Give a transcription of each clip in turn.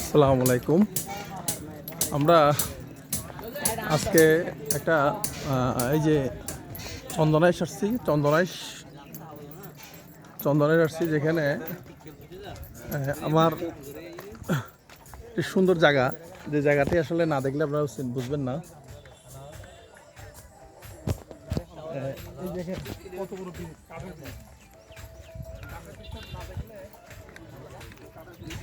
আসসালামু আলাইকুম। আমরা আজকে একটা এই যে চন্দনাইশ আসছি, চন্দনাইশ চন্দনাইশ আসছি যেখানে আমার একটি সুন্দর জায়গা। যে জায়গাটি আসলে না দেখলে আপনারা বুঝবেন না। এই দেখেন কত বড় ব্রিজ, কাঠের ব্রিজ। কাঠের ব্রিজটা না দেখলে কাঠের ব্রিজ।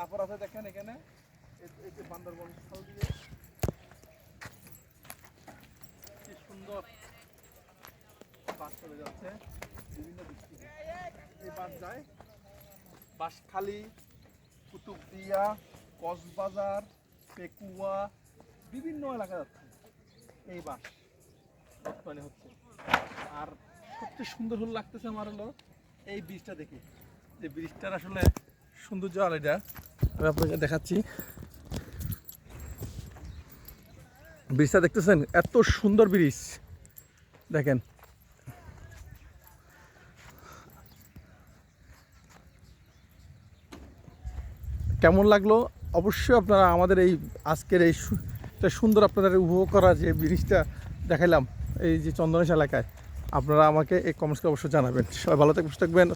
তারপর আছে দেখেন এখানে। যে বান্দরবন খাল দিয়ে। কি সুন্দর বাস চলে যাচ্ছে। বিভিন্ন দিক থেকে। এই বাস যায়। বাঁশখালী কুতুবদিয়া, কক্সবাজার, পেকুয়া, বিভিন্ন এলাকা যাচ্ছে। এই বাস বর্তমানে হচ্ছে। আর সবচেয়ে সুন্দর হল লাগতেছে আমার হলো এই ব্রিজটা দেখে। যে ব্রিজটার আসলে সৌন্দর্য এটা আমি আপনাকে দেখাচ্ছি। ব্রিজটা দেখতেছেন? এত সুন্দর ব্রিজ। দেখেন। কেমন লাগল? অবশ্যই আপনারা আমাদের এই আজকের এই সুন্দর আপনাদের উপভোগ করা যে ব্রিজটা দেখাইলাম এই যে চন্দনেশ এলাকায়। আপনারা আমাকে এই কমেন্টসকে অবশ্যই জানাবেন। সবাই ভালো থাকবেন থাকবেন।